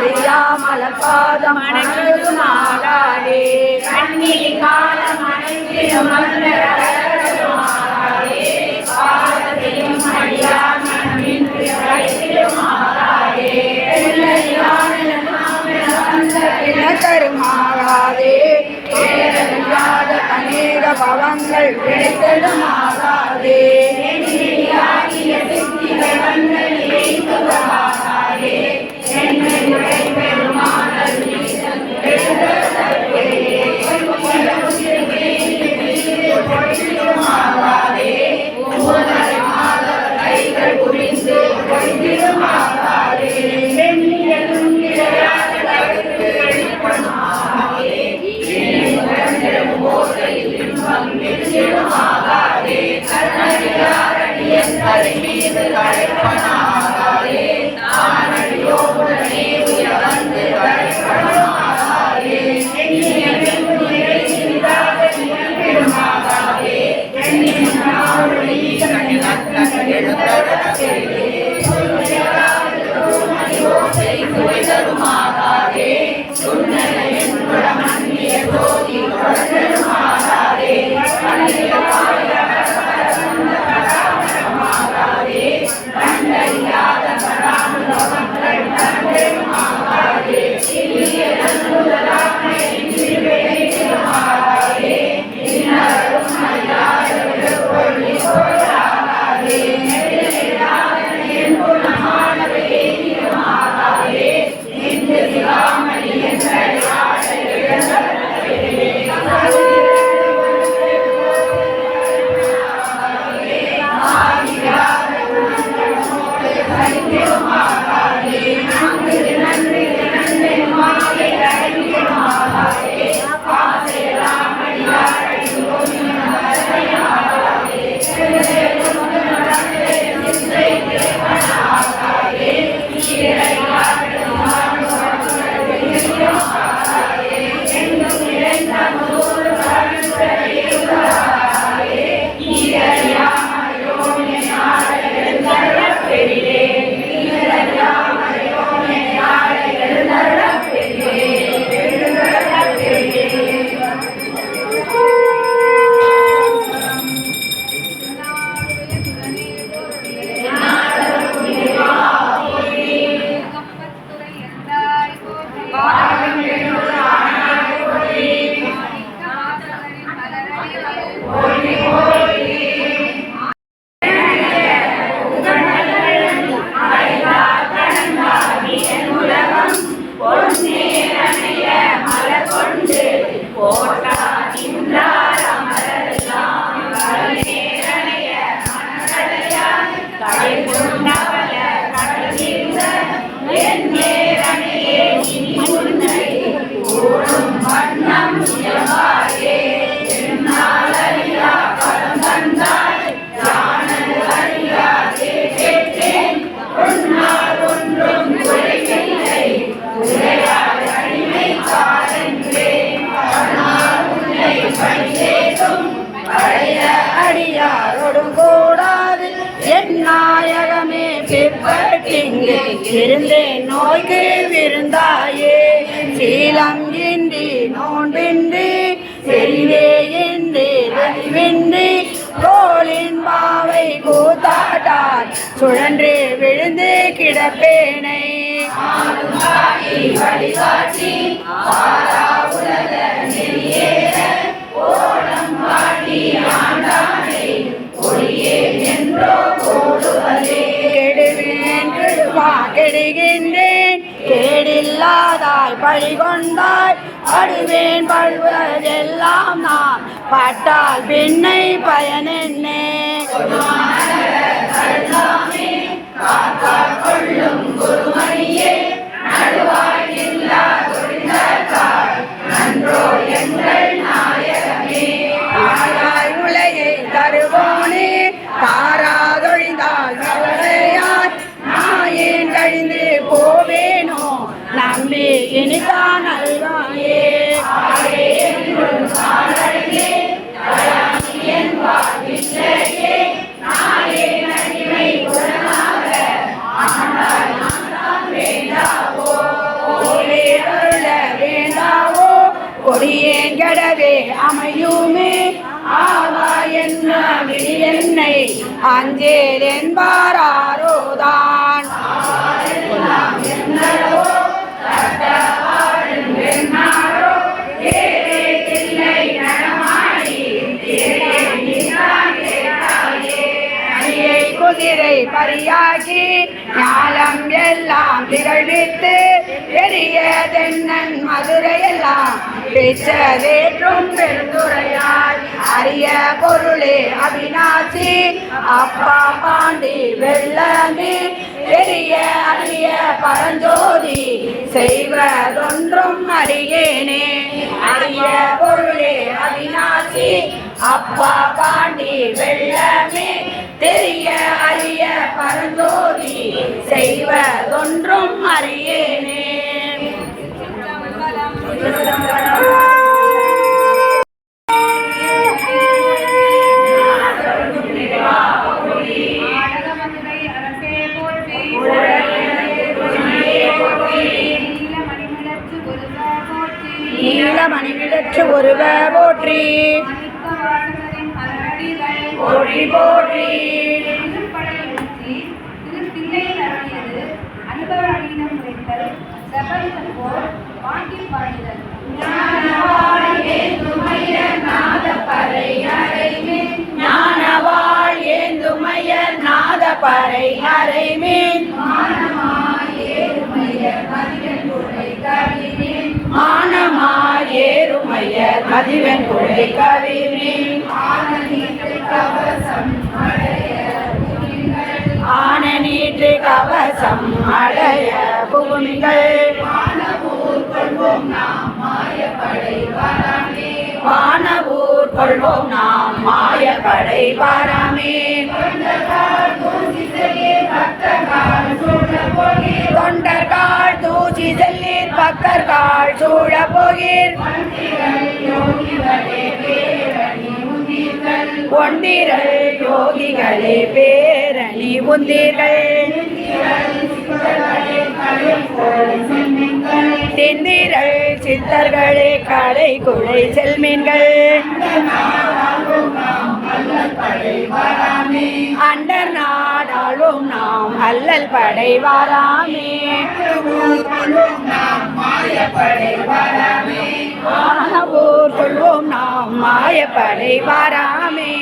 அறியாமல பாதம் அணைந்துமாகாதே கண்ணில் காலம் அனைத்திலும் பாதத்தையும் அறியாமல் நின்று தருமாகாதே அநேக பவங்கள் கிடைத்தடுமாகாதே எண்ணியாகிய திருவாகாதே கர்ணகிராரணியன் கரை மீது கரைப்பனாக நாயகமே பிற்பட்டிங்கே இருந்தேன். நோய்க்கு விருந்தாயே. சீலம் இன்றி நோன்பின்றி செறிவே இன்றி அறிவின்றி கோலின் பாவை கூத்தாட்டார் சுழன்று விழுந்து கிடப்பேனை. கெடுவேன் கெடுவா கெடுகின்றேன். கேடில்லாதாய் பழி கொண்டாய் அடுவேன் பழுவதெல்லாம் நான். பட்டால் பின்னை பயனென்னே? நன்றோ எங்கள் நாய. இனிதான் அல்வாயே அருள அமையுமே. ஆவா என்ன என்னை. அஞ்சேல் அணியை குதிரை பரியாகி ஞாலம் எல்லாம் திகழ்வித்து பெரிய தென்னன் மதுரையெல்லாம் பெற்றதேற்றும் பெருந்துரையாய் அரிய பொருளே அவிநாசி அப்பா பாண்டி வெள்ளமே பெரிய அரிய பரஞ்சோதி செய்வதொன்றும் அறியேனே. அரிய பொருளே அவிநாசி அப்பா பாண்டி வெள்ளமே தெரிய அறிய பரந்தோதி செய்வதொன்றும் அறியேனே. போற்றி போற்றி. திருப்படை ஊற்றி திருத்தில்லை அருளியது அனுபவ போல் பாடிதல் ஞானவாள் ஏந்துமையர் அறைமீன். மானமாய் ஏறுமையர் மதிவன் கொடை கவிமீன். ஆன நீற்று கவசம் அடைய பூமிகள். வானவூர் கொள்வோம் நாம் மாயப்படை வாராமே. தொண்டர்கள் தூசி செல்லீர் பக்தர்கள் சூழ போகீர் ஒண்டிரல் யோகிகளே பேரணி உந்தீர்கள் தெந்திரள் சித்தர்களே கடை குழை செல்மீன்கள். அண்டர் நாடாளும் நாம் அல்லல் படை வாராமே மானவூர் கொள்வோம் நாம் மாயப்படை வாராமே.